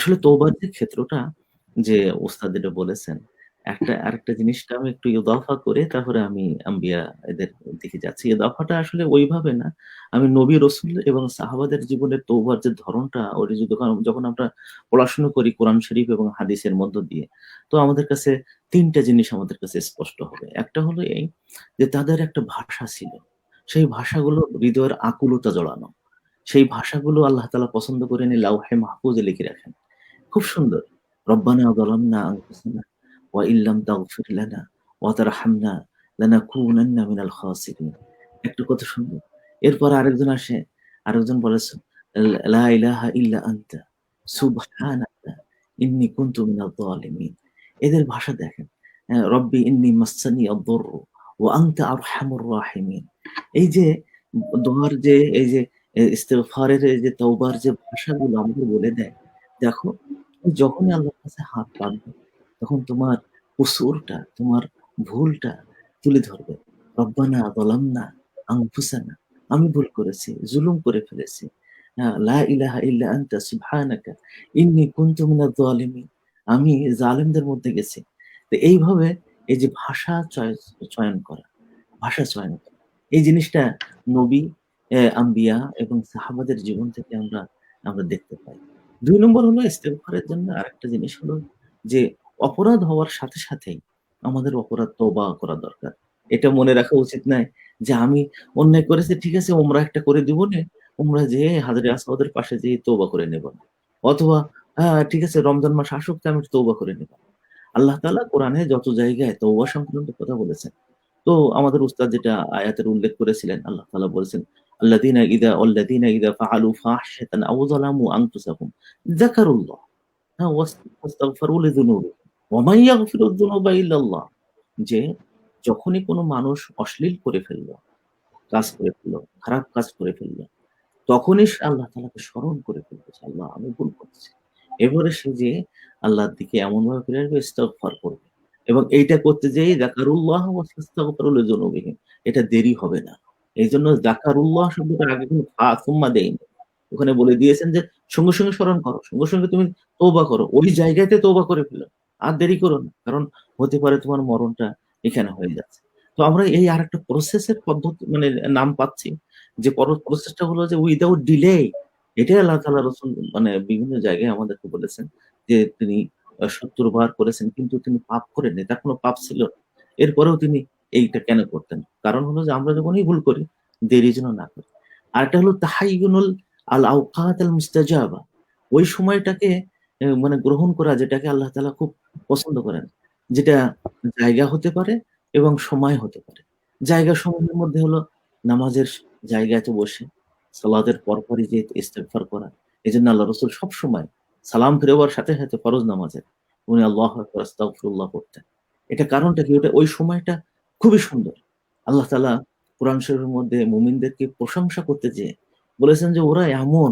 আসলে তওবার যে ক্ষেত্রটা যে ওস্তাদ যেটা বলেছেন, একটা আরেকটা জিনিসটা আমি একটু ইদাফা করে তারপরে আমি আম্বিয়া এদের দিকে যাচ্ছি। ইদাফাটা আসলে ওইভাবে না। আমি নবী রাসূল এবং সাহাবাদের জীবনের তওবার যে ধরনটা ওটা যদি যখন আমরা পড়াশোনা করি কোরআন শরীফ এবং হাদিসের মধ্য দিয়ে, তো আমাদের কাছে তিনটা জিনিস আমাদের কাছে স্পষ্ট হবে। একটা হলো এই যে তাদের একটা ভাষা ছিল। সেই ভাষাগুলো হৃদয়ের আকুলতা জড়ানো। সেই ভাষাগুলো আল্লাহ তাআলা পছন্দ করে নিয়ে লাওহে মাহফুজে লিখে রাখেন। খুব সুন্দর। রব্বানা যালামনা আনফুসানা ওয়া ইল্লাম তাগফির লানা ওয়া তারহামনা লানাকুনান্না মিনাল খাসিরিন। একটু কত সুন্দর। এরপর আরেকজন আসে, আরেকজন বলেছে লা ইলাহা ইল্লা আনতা সুবহানাকা ইন্নী কুনতু মিনাজ জালিমিন। এদের ভাষা দেখেন। অ্যা রব্বি ইন্নী মাসসানি আদ-দুররু ওয়া আনতা আরহামুর রাহিমিন। এই যে দোয়ার যে এই যে ইস্তেগফারের যে তওবার যে ভাষাগুলো আমাদের বলে দেয়, দেখো যখনই আল্লাহর কাছে হাত পাতবে তখন তোমার কুসুরটা, তোমার ভুলটা তুলে ধরবে। রব্বানা যালামনা আনফুসানা। আমি ভুল করেছি, জুলুম করে ফেলেছি। লা ইলাহা ইল্লা আনতা সুবহানাকা ইন্নী কুনতু মিনাজ জালিমিন। আমি জালেমদের মধ্যে গেছি। তো এইভাবে এই যে ভাষা চয়ন করা, ভাষা চয়ন করা। এই জিনিসটা নবী, আম্বিয়া এবং সাহাবাদের জীবন থেকে আমরা আমরা দেখতে পাই। ২ নম্বর হলো ইস্তেগফারের জন্য আরেকটা জিনিস হলো যে অপরাধ হওয়ার সাথে সাথেই আমাদের অপরাধ তওবা করা দরকার। এটা মনে রাখা উচিত নয় যে আমি অন্যায় করেছি ঠিক আছে উমরা একটা করে দিবনে, উমরা যেয়ে হাজরে আসওয়াদের পাশে যেয়ে তওবা করে নেব। অথবা আ ঠিক আছে রমজান মাস আসুক আমি তওবা করে নেব। আল্লাহ তাআলা কোরআনে যত জায়গায় তওবা সংক্রান্ত কথা বলেছেন। তো আমাদের উস্তাদ যেটা আয়াতের উল্লেখ করেছিলেন আল্লাহ তাআলা বলেছেন ওয়াল্লাযীনা ইযা ফাআলু ফাহিশাতান আও যালামু আনফুসাহুম যাকারুল্লাহ হ্যাঁ ওয়াস ওয়াস্তাগফারু লিযুনুবিহিম ওয়া মান ইয়াগফিরুয যুনুবা ইল্লা আল্লাহ। যে যখনই কোনো মানুষ অশ্লীল করে ফেলল, কাজ করে ফেলল, খারাপ কাজ করে ফেলল, তখনই সে আল্লাহ তালাকে স্মরণ করে ফেলতেছে, আল্লাহ আমি ভুল করেছি। এরপরে সে যে আল্লাহর দিকে এমনভাবে ফিরে আসবে ইস্তেগফার করবে। এবং এইটা করতে যাকারুল্লাহ ওয়াস্তাগফারু লিযুনুবিহিম এটা দেরি হবে না। এইজন্য যাকারুল্লাহ শব্দটার আগে কোনো সুম্মা দেয়নি। ওখানে বলে দিয়েছেন যে সঙ্গে, সঙ্গে স্মরণ করো। সঙ্গে, সঙ্গে তুমি তওবা করো। ওই জায়গাতে তওবা করে ফেলো। আর দেরি করো না। কারণ হতে পারে তোমার মরণটা এখানে হয়ে যাচ্ছে। তো আমরা এই আরেকটা প্রসেস এর পদ্ধতি মানে নাম পাচ্ছি যে পর প্রসেসটা হলো যে উইথআউট ডিলে এটাই আল্লাহ তাআলা রসুন মানে বিভিন্ন জায়গায় আমাদেরকে বলেছেন যে তিনি ৭০ বার করেছেন কিন্তু তিনি পাপ করেননি। তার কোনো পাপ ছিল। এরপরেও তিনি এইটা কেন করতেন? কারণ হলো যে আমরা যখনই ভুল করি দেরি যেন না করি। আরেকটা হলো তাহাইয়ুনুল আল আওকাত আল মুস্তাজাবা। ওই সময়টাকে মানে গ্রহণ করা যেটাকে আল্লাহ তালা খুব পছন্দ করেন। যেটা জায়গা হতে পারে এবং সময় হতে পারে। জায়গা সময়ের মধ্যে হলো নামাজের জায়গাতে বসে সালাতের পরপরই যে ইস্তেফার করা। এজন্য আল্লাহ রাসূল সবসময় সালাম ফিরাবার সাথে, সাথে ফরজ নামাজের উনি আল্লাহ পড়তেন। এটা কারণটা কি? ওটা ওই সময়টা খুবই সুন্দর। আল্লাহ তালা কোরআন শরীফের মধ্যে মুমিনদেরকে প্রশংসা করতে যেয়ে বলেছেন যে ওরা এমন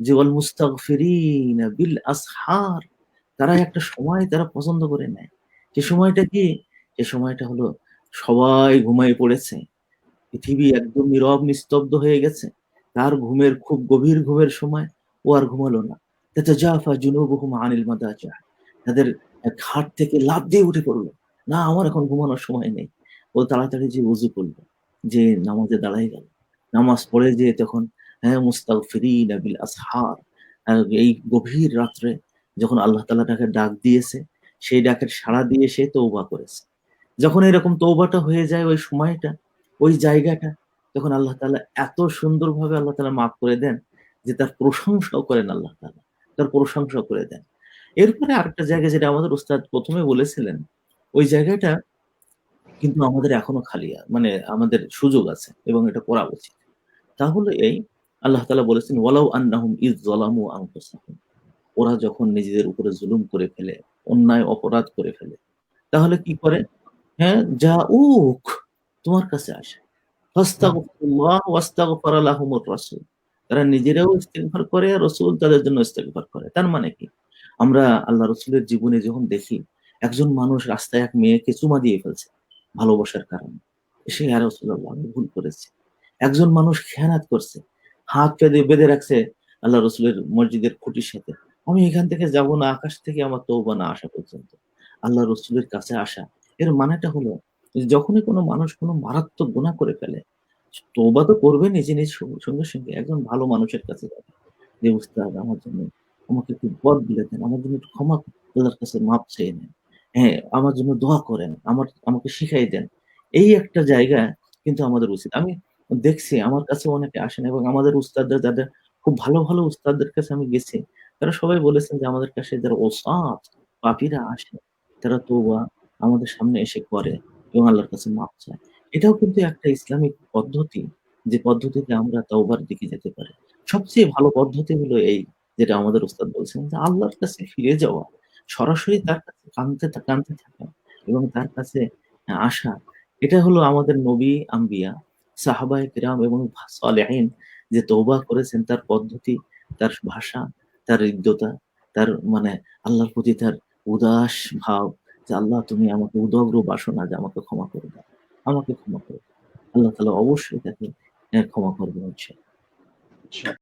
যে ওয়াল মুস্তাগফিরিনা বিল আসহার তারা একটা সময় তারা পছন্দ করে নেয়। সে সময়টা কি? সে সময়টা হলো সবাই ঘুমায়ে পড়েছে। পৃথিবী একদম নীরব, নিস্তব্ধ হয়ে গেছে। তার ঘুমের খুব গভীর ঘুমের সময় ও আর ঘুমালো না। তাতাজাফা জুনুবুহুম আনিল মাদাজিহ তাদের ঘাট থেকে লাফ দিয়ে উঠে পড়ল না, আমার এখন ঘুমানোর সময় নেই। ও তাড়াতাড়ি যেয়ে ওযু করল। যে নামাজে দাঁড়াই গেল। নামাজ পড়ে যে তখন হ্যাঁ মুস্তাগফিরিনা বিল আসহার এই গভীর রাত্রে যখন আল্লাহ তাআলা তাকে ডাক দিয়েছে, সেই ডাকের সাড়া দিয়ে সে তৌবা করেছে। যখন এরকম তৌবাটা হয়ে যায় ওই সময়টা, ওই জায়গাটা তখন আল্লাহ তালা এত সুন্দরভাবে আল্লাহ তালা মাফ করে দেন যে তার প্রশংসাও করেন আল্লাহ তালা তার প্রশংসা করে দেন। এরপরে আরেকটা জায়গা যেটা আমাদের উস্তাদ প্রথমে বলেছিলেন, ওই জায়গাটা কিন্তু আমাদের এখনও খালি মানে আমাদের সুযোগ আছে এবং এটা করা উচিত। তাহলে এই আল্লাহ তালা বলেছেন ওয়ালাউ আন্নাহুম ইয যালামু আনফুসাহুম ওরা যখন নিজেদের উপরে জুলুম করে ফেলে, অন্যায় অপরাধ করে ফেলে, তাহলে কি করে? হ্যাঁ জাউক তোমার কাছে আসে। তারা নিজেরাও ইস্তেগফার করে আর রাসূল তাদের জন্য ইস্তেগফার করে। তার মানে কি? আমরা আল্লাহ রসুলের জীবনে যখন দেখি একজন মানুষ রাস্তায় এক মেয়েকে চুমা দিয়ে ফেলছে ভালোবাসার কারণে। সে ইয়া রাসূলুল্লাহ আমি ভুল করেছি। একজন মানুষ খেয়ানাত করছে। হাত বেঁধে বেঁধে রাখছে আল্লাহ রাসূলের মসজিদের খুঁটির সাথে। আমি এখান থেকে যাব না আকাশ থেকে আমার তওবা না আসা পর্যন্ত। আল্লাহ রসুলের কাছে আসা। এর মানেটা হলো যখনই কোনো মানুষ কোনো মারাত্মক গুনাহ করে ফেলে, তওবা তো করবে নিজে স সঙ্গে, সঙ্গে একজন ভালো মানুষের কাছে যাবে। যে উস্তাদ আমার জন্য আমাকে একটু পথ বিলে দেন। আমার জন্য একটু ক্ষমা আল্লাহর কাছে মাপ চেয়ে নেন। হ্যাঁ, আমার জন্য দোয়া করেন। আমার আমাকে শিখাই দেন। এই একটা জায়গা কিন্তু আমাদের উচিত। আমি দেখছি আমার কাছে অনেকে আসেন এবং আমাদের উস্তাদরা যাদের খুব ভালো, ভালো উস্তাদদের কাছে আমি গেছি। তারা সবাই বলেছেন যে আমাদের কাছে যারা ওস্তাদ, পাপীরা আসে, তারা তওবা আমাদের সামনে এসে করে এবং আল্লাহর কাছে মাপ চায়। এটাও কিন্তু একটা ইসলামিক পদ্ধতি, যে পদ্ধতিতে আমরা তওবার দিকে যেতে পারি। সবচেয়ে ভালো পদ্ধতি হলো এই, যেটা আমাদের উস্তাদ বলছেন যে আল্লাহর কাছে ফিরে যাওয়া। সরাসরি তার কাছে কানতে কানতে থাকা এবং তার কাছে আসা। এটা হলো আমাদের নবী, আম্বিয়া, সাহাবায়ে কেরাম এবং সালেহিন যে তৌবা করেছেন তার পদ্ধতি, তার ভাষা, তার হৃদ্যতা, তার মানে আল্লাহর প্রতি তার উদাস ভাব যে, "আল্লাহ তুমি আমাকে উদগ্র বাসনা যে আমাকে ক্ষমা করে দাও। আমাকে ক্ষমা করে দাও।" আল্লাহ তাআলা অবশ্যই তাকে ক্ষমা ইনশাআল্লাহ। আচ্ছা।